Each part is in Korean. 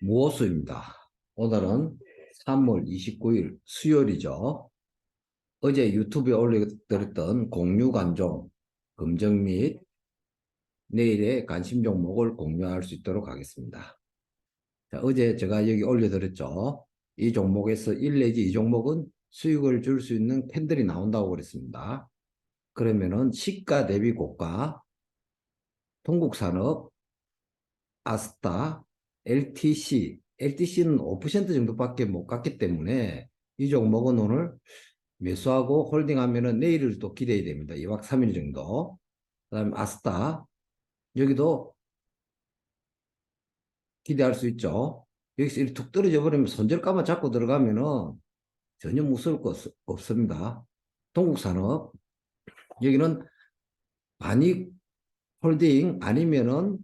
무호수입니다. 오늘은 3월 29일 수요일이죠. 어제 유튜브에 올려드렸던 공유 관종, 검정 및 내일의 관심 종목을 공유할 수 있도록 하겠습니다. 자, 어제 제가 여기 올려드렸죠. 이 종목에서 1 내지 2 종목은 수익을 줄 수 있는 캔들이 나온다고 그랬습니다. 그러면은 시가 대비 고가, 동국산업, 아스타, LTC, LTC는 5% 정도밖에 못 갔기 때문에 이 종목은 오늘 매수하고 홀딩하면은 내일을 또 기대해야 됩니다. 2박 3일 정도. 그 다음에 아스타, 여기도 기대할 수 있죠. 여기서 이렇게 툭 떨어져 버리면 손절가만 잡고 들어가면은 전혀 무서울 거 없, 없습니다. 동국산업, 여기는 반익 홀딩 아니면은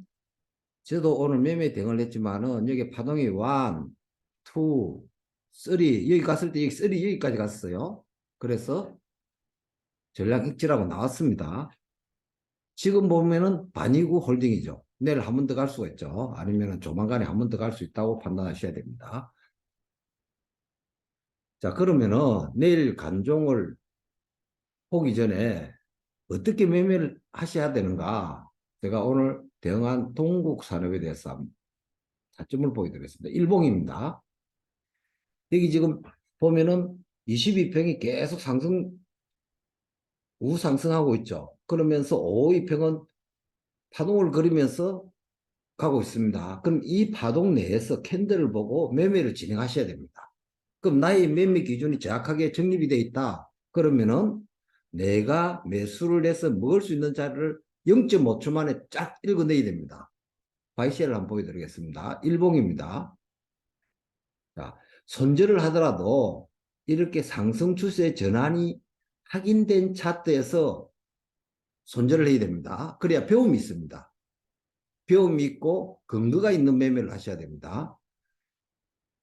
저도 오늘 매매 대응을 했지만은 여기 파동이 1, 2, 3 여기 갔을 때 여기 3 여기까지 갔어요. 그래서 전략 익지라고 나왔습니다. 지금 보면은 반이구 홀딩이죠. 내일 한 번 더 갈 수가 있죠. 아니면은 조만간에 한 번 더 갈 수 있다고 판단하셔야 됩니다. 자, 그러면은 내일 간종을 보기 전에 어떻게 매매를 하셔야 되는가? 제가 오늘 대응한 동국 산업에 대해서 한번 타점을 보여드리겠습니다. 일봉입니다. 여기 지금 보면은 22평이 계속 상승, 우상승하고 있죠. 그러면서 5위평은 파동을 그리면서 가고 있습니다. 그럼 이 파동 내에서 캔들을 보고 매매를 진행하셔야 됩니다. 그럼 나의 매매 기준이 정확하게 정립이 되어 있다. 그러면은 내가 매수를 해서 먹을 수 있는 자리를 0.5초 만에 쫙 읽어내야 됩니다. 바이시를 한번 보여드리겠습니다. 일봉입니다. 자, 손절을 하더라도 이렇게 상승 추세 전환이 확인된 차트에서 손절을 해야 됩니다. 그래야 배움이 있습니다. 배움이 있고 근거가 있는 매매를 하셔야 됩니다.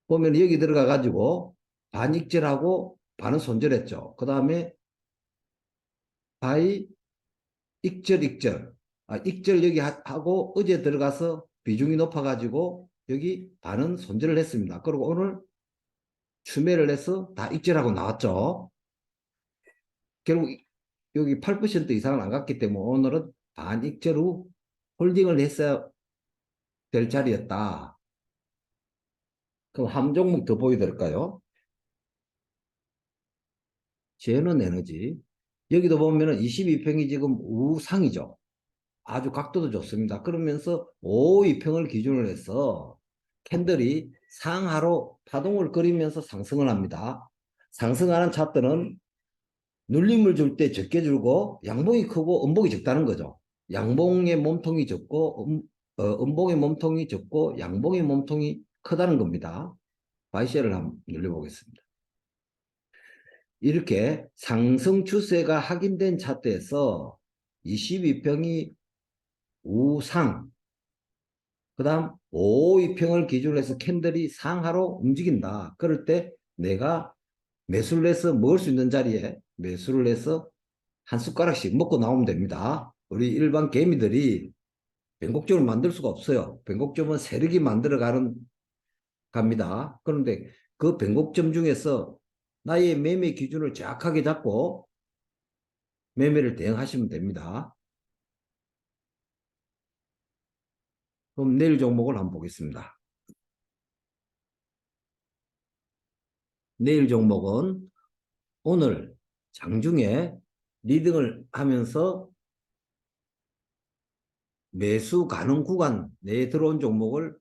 보면 여기 들어가 가지고 반익절하고 반은 손절했죠. 그 다음에 바이 익절 익절 아, 익절 여기 하, 고 어제 들어가서 비중이 높아 가지고 여기 반은 손절을 했습니다. 그리고 오늘 추매를 해서 다 익절하고 나왔죠. 결국 여기 8% 이상은 안 갔기 때문에 오늘은 반 익절 후 홀딩을 했어야 될 자리였다. 그럼 한 종목 더 보여드릴까요? 제는 에너지. 여기도 보면은 22평이 지금 우상이죠. 아주 각도도 좋습니다. 그러면서 5위평을 기준으로 해서 캔들이 상하로 파동을 그리면서 상승을 합니다. 상승하는 차트는 눌림을 줄 때 적게 줄고 양봉이 크고 음봉이 적다는 거죠. 양봉의 몸통이 적고 음, 어, 음봉의 몸통이 적고 양봉의 몸통이 크다는 겁니다. 바이시를 한번 눌려보겠습니다. 이렇게 상승 추세가 확인된 차트에서 22평이 우상 그 다음 5위평을 기준으로 해서 캔들이 상하로 움직인다. 그럴 때 내가 매수를 해서 먹을 수 있는 자리에 매수를 해서 한 숟가락씩 먹고 나오면 됩니다. 우리 일반 개미들이 변곡점을 만들 수가 없어요. 변곡점은 세력이 만들어가는 갑니다. 그런데 그 변곡점 중에서 나의 매매 기준을 정확하게 잡고 매매를 대응하시면 됩니다. 그럼 내일 종목을 한번 보겠습니다. 내일 종목은 오늘 장중에 리딩을 하면서 매수 가능 구간 내에 들어온 종목을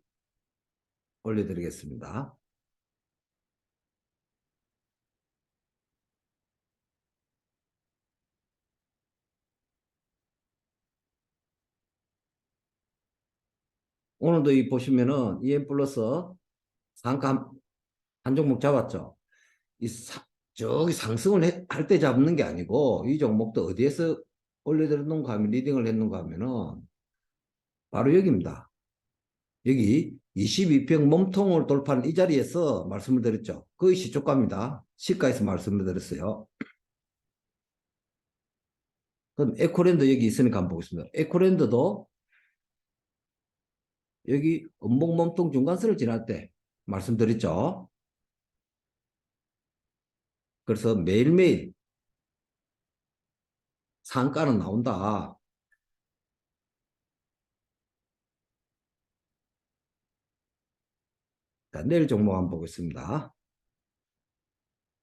올려드리겠습니다. 오늘도 이 보시면은 EM 플러스 상가 한 종목 잡았죠. 이 사, 저기 상승을 할 때 잡는 게 아니고 이 종목도 어디에서 올려드렸는가 하면 리딩을 했는가 하면은 바로 여기입니다. 여기 22평 몸통을 돌파한 이 자리에서 말씀을 드렸죠. 거의 시초가입니다. 시가에서 말씀을 드렸어요. 그럼 에코랜드 여기 있으니까 한번 보겠습니다. 에코랜드도 여기 음봉 몸통 중간선을 지날 때 말씀드렸죠. 그래서 매일매일 상가는 나온다. 자, 내일 종목 한번 보겠습니다.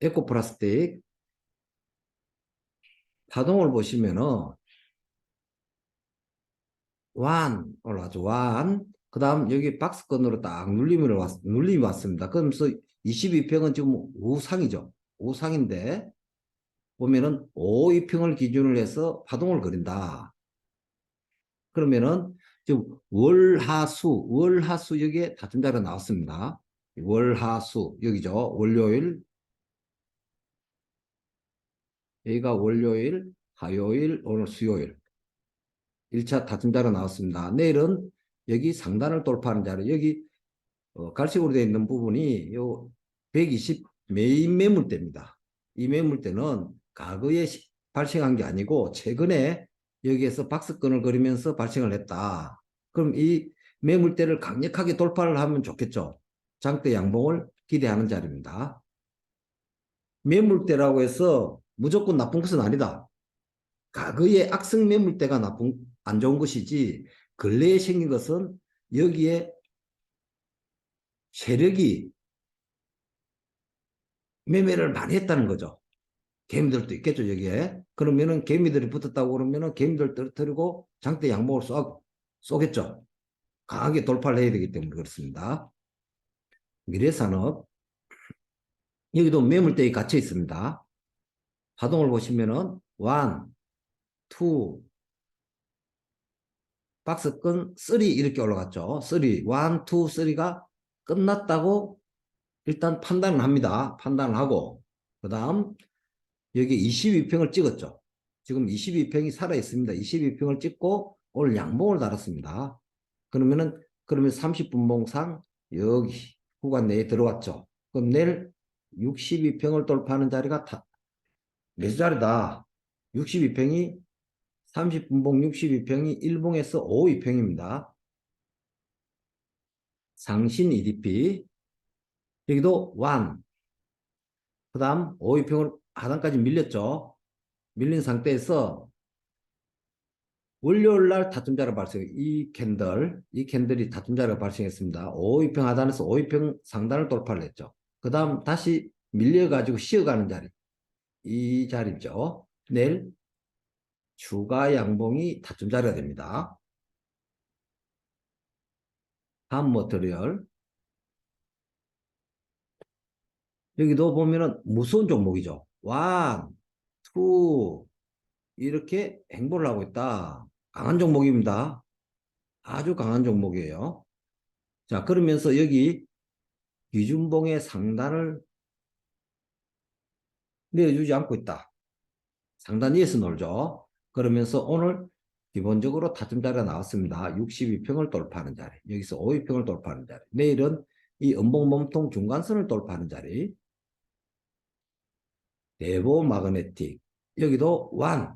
에코플라스틱 파동을 보시면은 완 올라가죠. 완. 그 다음 여기 박스권으로 딱 눌림이, 왔, 눌림이 왔습니다. 그러면서 22평은 지금 우상이죠. 우상인데 보면은 5위평을 기준으로 해서 파동을 그린다. 그러면은 지금 월하수, 월하수 여기에 다tum자가 나왔습니다. 월하수 여기죠. 월요일 여기가 월요일, 화요일, 오늘 수요일 1차 다tum자가 나왔습니다. 내일은 여기 상단을 돌파하는 자리 여기 어, 갈색으로 되어 있는 부분이 요 120 메인 매물대입니다. 이 매물대는 과거에 시- 발생한 게 아니고 최근에 여기에서 박스권을 그리면서 발생을 했다. 그럼 이 매물대를 강력하게 돌파를 하면 좋겠죠. 장대 양봉을 기대하는 자리입니다. 매물대라고 해서 무조건 나쁜 것은 아니다. 과거의 악성 매물대가 나쁜 안 좋은 것이지 근래에 생긴 것은 여기에 세력이 매매를 많이 했다는 거죠. 개미들도 있겠죠, 여기에. 그러면은 개미들이 붙었다고 그러면은 개미들 떨어뜨리고 장대 양목을 쏘, 쏘겠죠. 강하게 돌파를 해야 되기 때문에 그렇습니다. 미래산업. 여기도 매물대에 갇혀 있습니다. 파동을 보시면은 원, 투, 박스권 3 이렇게 올라갔죠. 3, 1, 2, 3가 끝났다고 일단 판단을 합니다. 판단을 하고 그 다음 여기 22평을 찍었죠. 지금 22평이 살아 있습니다. 22평을 찍고 오늘 양봉을 달았습니다. 그러면은 그러면 30분봉상 여기 구간 내에 들어왔죠. 그럼 내일 62평을 돌파하는 자리가 다, 몇 자리다? 62평이 30분봉 62평이 1봉에서 5위평입니다. 상신 EDP 여기도 완. 그 다음 5위평을 하단까지 밀렸죠. 밀린 상태에서 월요일 날 다툼자가 발생, 이 캔들, 이 캔들이 다툼자가 발생했습니다. 5위평 하단에서 5위평 상단을 돌파를 했죠. 그 다음 다시 밀려가지고 쉬어가는 자리. 이 자리죠. 내일 추가 양봉이 다툼 자리가 됩니다. 다음 머터리얼. 여기도 보면은 무서운 종목이죠. 원, 투, 이렇게 행보를 하고 있다. 강한 종목입니다. 아주 강한 종목이에요. 자, 그러면서 여기 기준봉의 상단을 내어주지 않고 있다. 상단 위에서 놀죠. 그러면서 오늘 기본적으로 타점 자리가 나왔습니다. 62평을 돌파하는 자리. 여기서 5위평을 돌파하는 자리. 내일은 이 음봉 몸통 중간선을 돌파하는 자리. 대보 마그네틱. 여기도 완.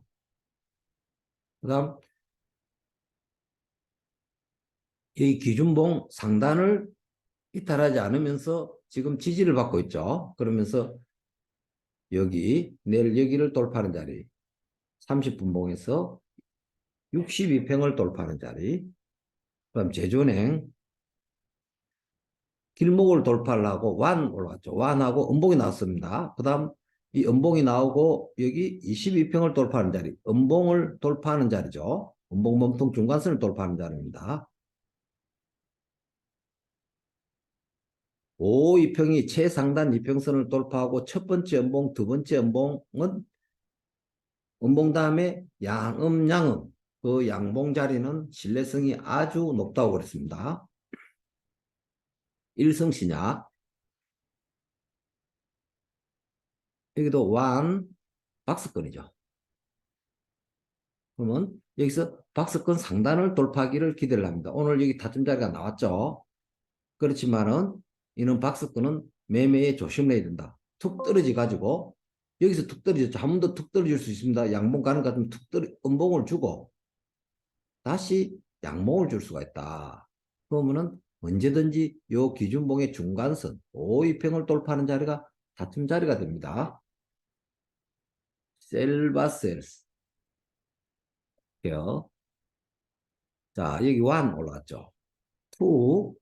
그 다음 이 기준봉 상단을 이탈하지 않으면서 지금 지지를 받고 있죠. 그러면서 여기 내일 여기를 돌파하는 자리 30분봉에서 62평을 돌파하는 자리 그다음 제주은행 길목을 돌파하려고 완 올라왔죠. 완하고 음봉이 나왔습니다. 그 다음 이 음봉이 나오고 여기 22평을 돌파하는 자리 음봉을 돌파하는 자리죠. 음봉 몸통 중간선을 돌파하는 자리입니다. 5, 2평이 최상단 이평선을 돌파하고 첫 번째 음봉, 두 번째 음봉은 음봉 다음에 양음, 양음. 그 양봉 자리는 신뢰성이 아주 높다고 그랬습니다. 일성신약. 여기도 완 박스권이죠. 그러면 여기서 박스권 상단을 돌파하기를 기대를 합니다. 오늘 여기 다툼 자리가 나왔죠. 그렇지만은 이는 박스권은 매매에 조심해야 된다. 툭 떨어져 가지고 여기서 툭 떨어졌죠. 한 번 더 툭 떨어질 수 있습니다. 양봉 가는 것 같으면 툭 떨어 음봉을 주고 다시 양봉을 줄 수가 있다. 그러면은 언제든지 요 기준봉의 중간선 5위평을 돌파하는 자리가 다툼 자리가 됩니다. 셀바셀스. 요. 자, 여기 1 올라왔죠. 2.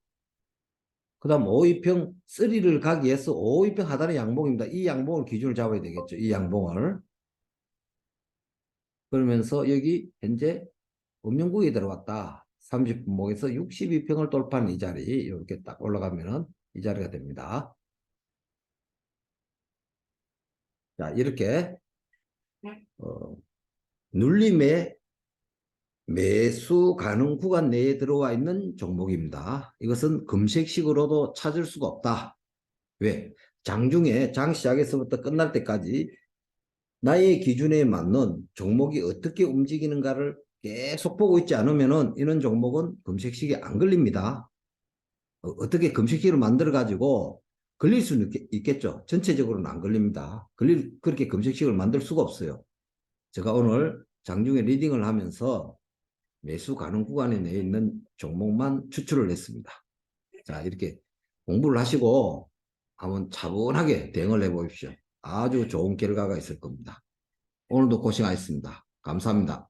그 다음 5위평 3를 가기 위해서 5위평 하단의 양봉입니다. 이 양봉을 기준을 잡아야 되겠죠. 이 양봉을. 그러면서 여기 현재 음영국에 들어왔다. 30분목에서 62평을 돌파하는 이 자리 이렇게 딱 올라가면은 이 자리가 됩니다. 자 이렇게 어, 눌림의 매수 가능 구간 내에 들어와 있는 종목입니다. 이것은 금색식으로도 찾을 수가 없다. 왜? 장중에 장 시작에서부터 끝날 때까지 나의 기준에 맞는 종목이 어떻게 움직이는가를 계속 보고 있지 않으면은 이런 종목은 금색식에 안 걸립니다. 어, 떻게 금색식을 만들어 가지고 걸릴 수는 있, 겠죠 전체적으로는 안 걸립니다. 걸릴 그렇게 금색식을 만들 수가 없어요. 제가 오늘 장중에 리딩을 하면서 매수 가능 구간에 내에 있는 종목만 추출을 했습니다. 자 이렇게 공부를 하시고 한번 차분하게 대응을 해 보십시오. 아주 좋은 결과가 있을 겁니다. 오늘도 고생하셨습니다. 감사합니다.